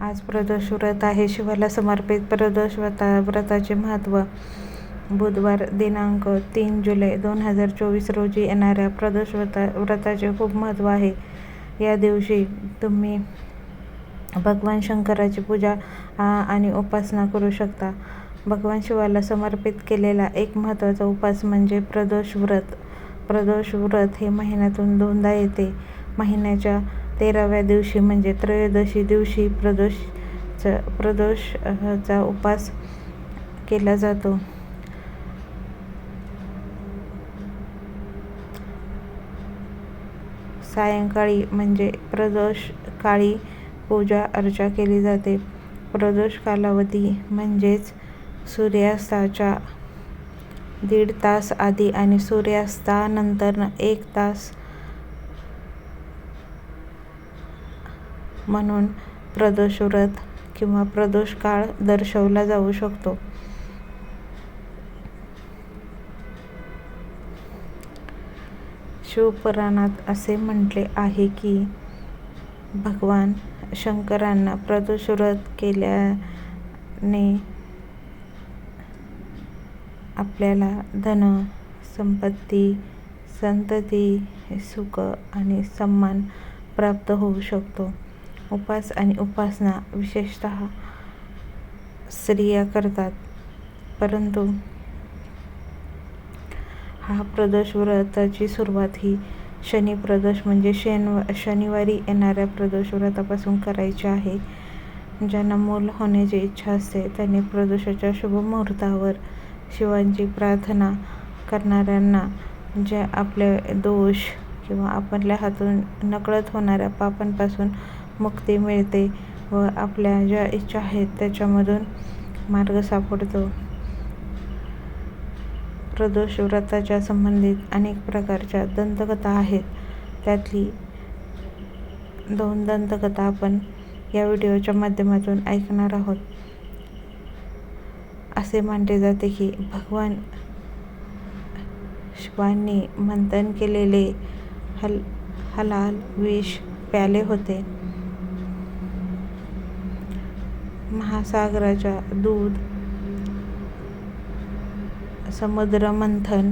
आज प्रदोष व्रत आहे. शिवाला समर्पित प्रदोष व्रता व्रताचे महत्त्व. बुधवार दिनांक तीन जुलै दोन हजार चोवीस रोजी येणाऱ्या प्रदोष व्रता व्रताचे खूप महत्त्व आहे. या दिवशी तुम्ही भगवान शंकराची पूजा आणि उपासना करू शकता. भगवान शिवाला समर्पित केलेला एक महत्त्वाचा उपास म्हणजे प्रदोष व्रत प्रदोष व्रत हे महिन्यातून दोनदा येते. महिन्याच्या तेराव्या दिवशी म्हणजे त्रयोदशी दिवशी प्रदोष प्रदोषचा उपास केला जातो. सायंकाळी म्हणजे प्रदोष काळी पूजा अर्चा केली जाते. प्रदोष कालावधी म्हणजेच सूर्यास्ताच्या दीड तास आधी आणि सूर्यास्तानंतर एक तास म्हणून प्रदोषव्रत किंवा प्रदोष काळ दर्शवला जाऊ शकतो. शिवपुराणात असे म्हटले आहे की भगवान शंकरांना प्रदोषव्रत केल्याने आपल्याला धन संपत्ती संतती सुख आणि सन्मान प्राप्त होऊ शकतो. उपास आणि उपासना विशेषतः स्त्रिया करतात. परंतु हा प्रदोष व्रताची सुरुवात ही शनी प्रदोष म्हणजे शेन शनिवारी येणाऱ्या प्रदोष व्रतापासून करायची आहे. ज्यांना मूल होण्याची इच्छा असते त्यांनी प्रदोषाच्या शुभ मुहूर्तावर शिवांची प्रार्थना करणाऱ्यांना जे आपले दोष किंवा आपल्या हातून नकळत होणाऱ्या पापांपासून मुक्ती मिळते व आपल्या ज्या इच्छा आहेत त्याच्यामधून मार्ग सापडतो. प्रदोष व्रताच्या संबंधित अनेक प्रकारच्या दंतकथा आहेत. त्यातली दोन दंतकथा आपण या व्हिडिओच्या माध्यमातून ऐकणार आहोत. असे मानले जाते की भगवान शिवांनी मंथन केलेले हल हलाल विष प्याले होते. महासागराच्या दूध समुद्र मंथन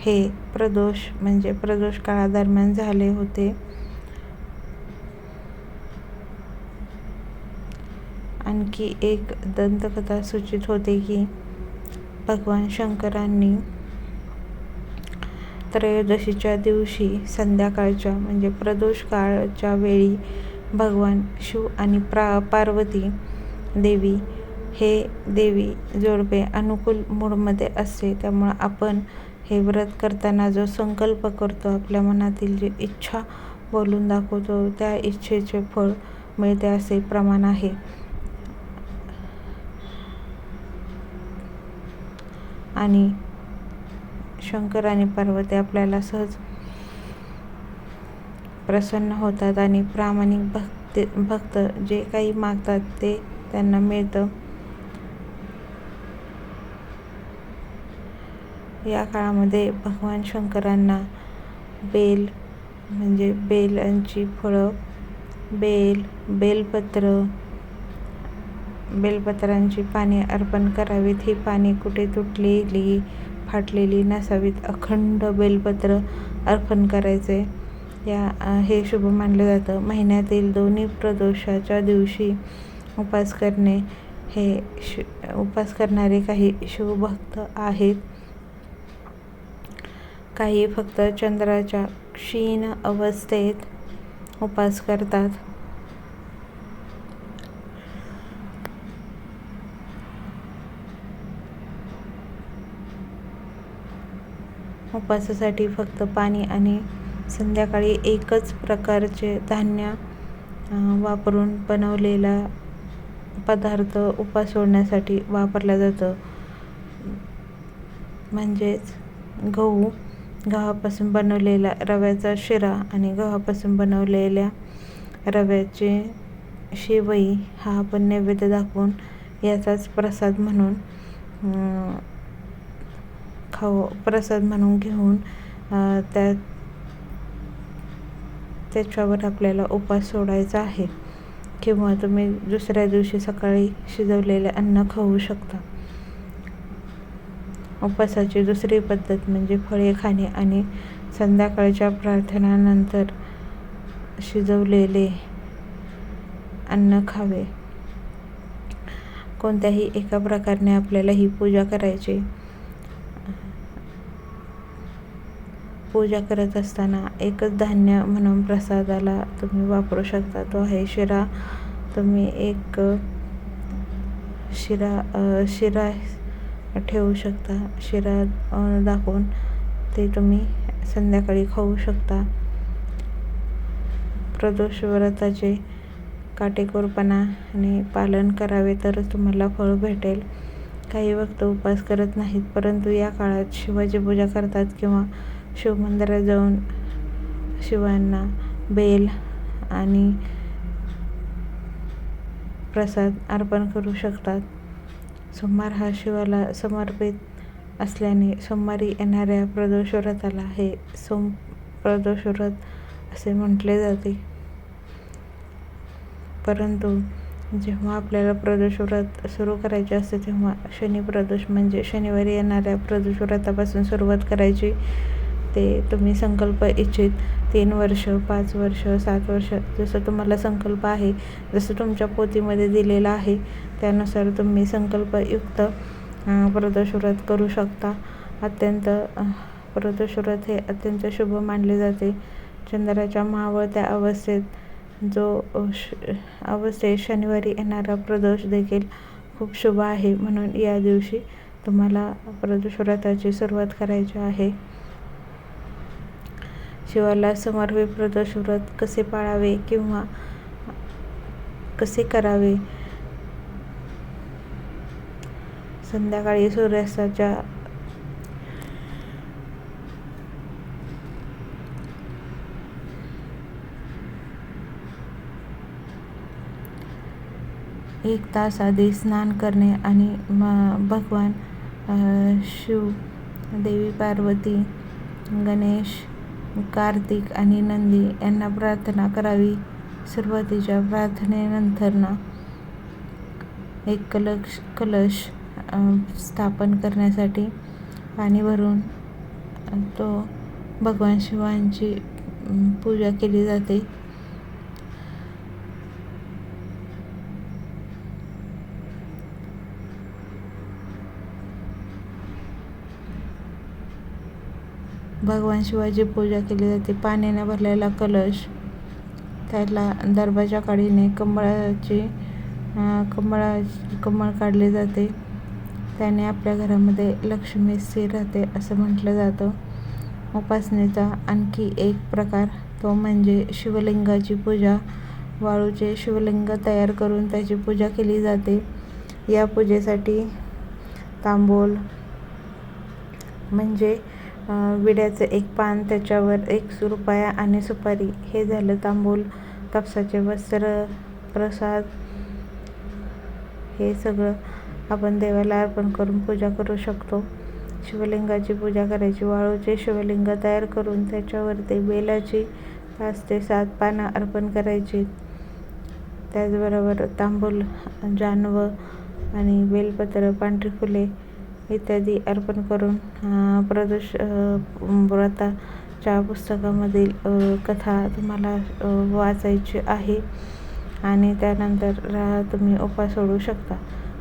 हे प्रदोष म्हणजे प्रदोष काळादरम्यान झाले होते. आणखी एक दंतकथा सूचित होते की भगवान शंकरांनी त्रयोदशीच्या दिवशी संध्याकाळच्या म्हणजे प्रदोष काळच्या वेळी भगवान शिव आणि प्रा पार्वती देवी हे देवी जोडपे अनुकूल मूडमध्ये असते. त्यामुळं आपण हे व्रत करताना जो संकल्प करतो आपल्या मनातील जी इच्छा बोलून दाखवतो त्या इच्छेचे फळ मिळते असे प्रमाण आहे. आणि शंकर आणि पार्वती आपल्याला सहज प्रसन्न होतात आणि प्रामाणिक भक्त भक्त जे काही मागतात ते त्यांना मिळतं. या काळामध्ये भगवान शंकरांना बेल म्हणजे बेलांची फळं बेल बेलपत्र बेलपत्रांची पाने अर्पण करावीत. ही पाने कुठे तुटलेली फाटलेली नसावीत. अखंड बेलपत्र अर्पण करायचे. या हे शुभ मानलं जातं. महिन्यातील दोन्ही प्रदोषाच्या दिवशी उपास करणे हे श उपास करणारे काही शिवभक्त आहेत. काही फक्त चंद्राच्या क्षीण अवस्थेत उपास करतात. उपासासाठी फक्त पाणी आणि संध्याकाळी एकच प्रकारचे धान्य वापरून बनवलेला पदार्थ उपास सोडण्यासाठी वापरला जातो. म्हणजेच गहू गव्हापासून बनवलेला रव्याचा शिरा आणि गव्हापासून बनवलेल्या रव्याचे शेवई हा आपण नैवेद्य दाखवून याचाच प्रसाद म्हणून खाऊ प्रसाद म्हणून घेऊन त्यात त्याच्यावर आपल्याला उपास सोडायचा आहे. किंवा तुम्ही दुसऱ्या दिवशी सकाळी शिजवलेले अन्न खाऊ शकता. उपवासाची दुसरी पद्धत म्हणजे फळे खाणे आणि संध्याकाळच्या प्रार्थनानंतर शिजवलेले अन्न खावे. कोणत्याही एका प्रकारे आपल्याला ही पूजा करायची पूजा करत असताना एकच धान्य म्हणून प्रसादाला तुम्ही वापरू शकता. तो आहे शिरा. तुम्ही एक शिरा शिरा ठेवू शकता. शिरा दाखवून ते तुम्ही संध्याकाळी खाऊ शकता. प्रदोष व्रताचे काटेकोरपणाने पालन करावे तरच तुम्हाला फळ भेटेल. काही भक्त उपास करत नाहीत परंतु या काळात शिवाची पूजा करतात किंवा शिवमंदिरात जाऊन शिवांना बेल आणि प्रसाद अर्पण करू शकतात. सोमवार हा शिवाला समर्पित असल्याने सोमवारी येणाऱ्या प्रदोष व्रताला हे सोम प्रदोष व्रत असे म्हटले जाते. परंतु जेव्हा आपल्याला प्रदोष व्रत सुरू करायचे असते तेव्हा शनी प्रदोष म्हणजे शनिवारी येणाऱ्या प्रदोष व्रतापासून सुरुवात करायची. ते तुम्ही संकल्प इच्छित तीन वर्ष पाच वर्ष सात वर्ष जसं तुम्हाला संकल्प आहे जसं तुमच्या पोथीमध्ये दिलेलं आहे त्यानुसार तुम्ही संकल्पयुक्त प्रदोष करू शकता. अत्यंत प्रदोष हे अत्यंत शुभ मानले जाते. चंद्राच्या महावळत्या अवस्थेत जो अवस्थेत शनिवारी येणारा प्रदोष देखील खूप शुभ आहे. म्हणून या दिवशी तुम्हाला प्रदोष व्रताची सुरुवात करायची आहे. शिवाला समर्पित प्रदोष व्रत कसे पाळावे किंवा कसे करावे? संध्याकाळी सूर्यास्ताच्या एक तास आधी स्नान करणे आणि भगवान शिव देवी पार्वती गणेश कार्तिक आणि नंदी यांना प्रार्थना करावी. सुरुवातीच्या प्रार्थनेनंतर ना एक कलश कलश स्थापन करण्यासाठी पाणी भरून तो भगवान शिवांची पूजा केली जाते. भगवान शिवाची पूजा केली जाते. पाण्याने भरलेला कलश त्याला दरबाच्या काडीने कमळाची कमळा कमळ काढले जाते. त्याने आपल्या घरामध्ये लक्ष्मी स्थिर राहते असं म्हटलं जातं. उपासनेचा आणखी एक प्रकार तो म्हणजे शिवलिंगाची पूजा. वाळूचे शिवलिंग तयार करून त्याची पूजा केली जाते. या पूजेसाठी तांबूल म्हणजे विड्याचं एक पान त्याच्यावर एक रुपया आणि सुपारी. हे झालं तांबूल कापसाचे वस्त्र प्रसाद. हे सगळं आपण देवाला अर्पण करून पूजा करू शकतो. शिवलिंगाची पूजा करायची. वाळूचे शिवलिंग तयार करून त्याच्यावरती बेलाची पाच ते सात पानं अर्पण करायची. त्याचबरोबर तांबूल जानवं आणि बेलपत्र पांढरी फुले इत्यादी अर्पण करून प्रदोष व्रताच्या पुस्तकामधील कथा तुम्हाला वाचायची आहे. आणि त्यानंतर तुम्ही उपास सोडू शकता.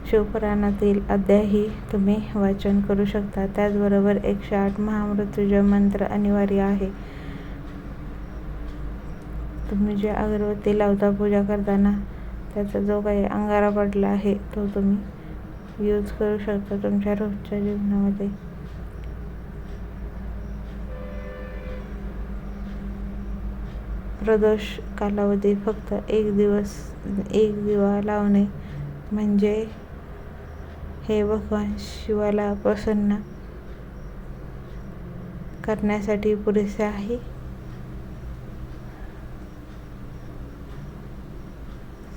शिवपुराणातील अध्यायही तुम्ही वाचन करू शकता. त्याचबरोबर एकशे आठ महामृत्यूजय मंत्र अनिवार्य आहे. तुम्ही जे अगरबत्ती लावता पूजा करताना त्याचा जो काही अंगारा पडला आहे तो तुम्ही यूज करू शकता तुमच्या रोजच्या जीवनामध्ये. प्रदोष कालावधी फक्त एक दिवस एक दिवा लावणे म्हणजे हे भगवान शिवाला प्रसन्न करण्यासाठी पुरेसे आहे.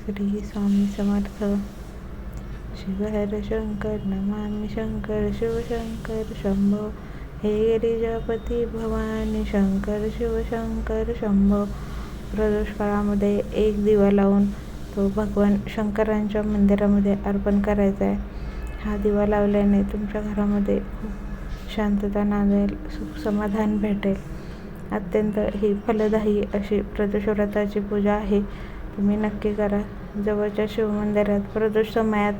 श्री स्वामी समर्थ. शिवहर शंकर नमामि शंकर शिवशंकर शंभो। हे गिरिजापती भवानी शंकर शिवशंकर शंभो। प्रदोष काळामध्ये एक दिवा लावून तो भगवान शंकरांच्या मंदिरामध्ये अर्पण करायचा आहे. हा दिवा लावल्याने तुमच्या घरामध्ये खूप शांतता नांदेल सुख समाधान भेटेल. अत्यंत ही फलदायी अशी प्रदोषव्रताची पूजा आहे. तुम्ही नक्की करा. जवळच्या शिवमंदिरात प्रदोष समयात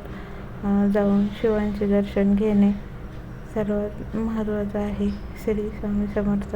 जाऊन शिवांचे दर्शन घेणे सर्वात महत्त्वाचं आहे. श्री स्वामी समर्थ.